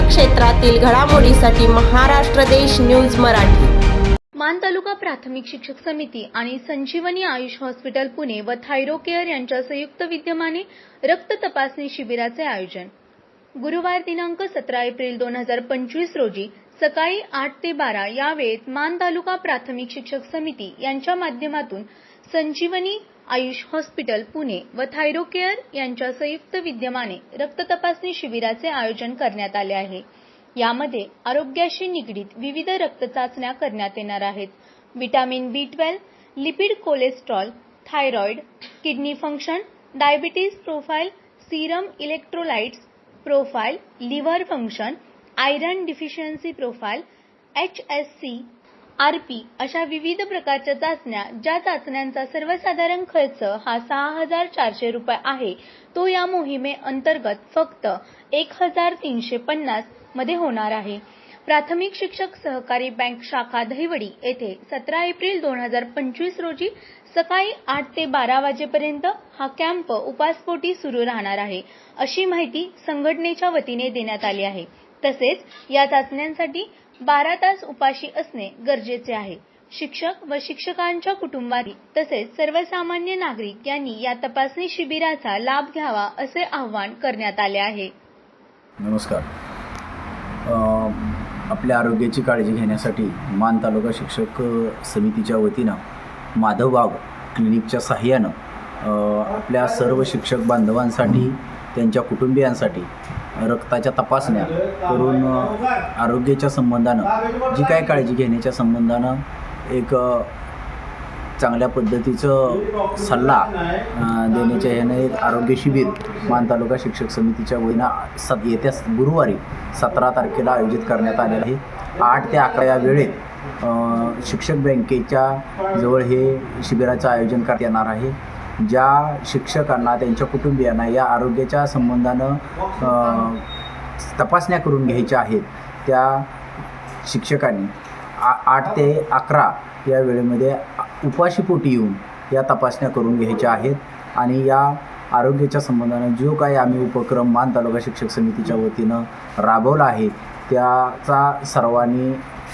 क्षेत्रातील घडामोडीसाठी महाराष्ट्र देश न्यूज मराठी. मान तालुका प्राथमिक शिक्षक समिती आणि संजीवनी आयुष हॉस्पिटल पुणे व थायरो केअर यांच्या संयुक्त विद्यमाने रक्त तपासणी शिबिराचे आयोजन. गुरुवार दिनांक सतरा एप्रिल दोन हजार पंचवीस रोजी सकाळी आठ ते बारा या वेळेत मान तालुका प्राथमिक शिक्षक समिती यांच्या माध्यमातून संजीवनी आयुष हॉस्पिटल पुणे व थायरोकेअर यांच्या संयुक्त विद्यमाने रक्त तपासणी शिबिराचे आयोजन करण्यात आले आहे. यामध्ये आरोग्याशी निगडीत विविध रक्त चाचण्या करण्यात येणार आहेत. Vitamin B twelve lipid cholesterol thyroid kidney function diabetes profile serum electrolytes profile liver function iron deficiency profile H S C R P अशा विविध प्रकारच्या चाचण्या ज्या चाचण्यांचा सर्वसाधारण खर्च हा सहा हजार चारशे रुपये आहे तो या मोहिमे अंतर्गत फक्त एक हजार तीनशे पन्नासमध्ये होणार आहे. प्राथमिक शिक्षक सहकारी बँक शाखा दहिवडी येथे सतरा एप्रिल दोन हजार पंचवीस रोजी सकाळी आठ ते बारा वाजेपर्यंत हा कॅम्प उपासपोटी सुरू राहणार आहे अशी माहिती संघटनेच्या वतीने देण्यात आली आहे. तसेच या चाचण्यांसाठी बारा तास उपाशी असणे गरजेचे आहे. शिक्षक व शिक्षकांच्या कुटुंबातील तसेच सर्वसामान्य नागरिक यांनी या तपासणी शिबिराचा लाभ घ्यावा असे आवाहन करण्यात आले आहे. नमस्कार. आपल्या आरोग्याची काळजी घेण्यासाठी मान तालुका शिक्षक समितीच्या वतीनं माधव बाग क्लिनिकच्या सहाय्यानं आपल्या सर्व शिक्षक बांधवांसाठी त्यांच्या कुटुंबियांसाठी रक्ताच्या तपासण्या करून आरोग्याच्या संबंधानं जी काय काळजी घेण्याच्या संबंधानं एक चांगल्या पद्धतीचं सल्ला देण्याच्या ह्यानं एक आरोग्य शिबिर मान तालुका शिक्षक समितीच्या वतीनं सत येत्या गुरुवारी सतरा तारखेला आयोजित करण्यात आलेलं आहे. आठ ते अकरा या वेळेत शिक्षक बँकेच्या जवळ हे शिबिराचं आयोजन करण्यात येणार आहे. ज्या शिक्षकांना त्यांच्या कुटुंबियांना या आरोग्याच्या संबंधानं तपासण्या करून घ्यायच्या आहेत त्या शिक्षकांनी आ आठ ते अकरा या वेळेमध्ये उपाशीपोटी येऊन या तपासण्या करून घ्यायच्या आहेत आणि या आरोग्याच्या संबंधानं जो काही आम्ही उपक्रम मान तालुका शिक्षक समितीच्या वतीनं राबवला आहे त्याचा सर्वांनी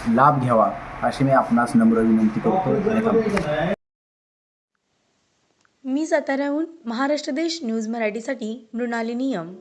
लाभ घ्यावा अशी मी आपणास नम्र विनंती करतो. मी साताऱ्याहून महाराष्ट्र देश न्यूज मराठीसाठी मृणाली नियम.